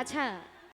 আচ্ছা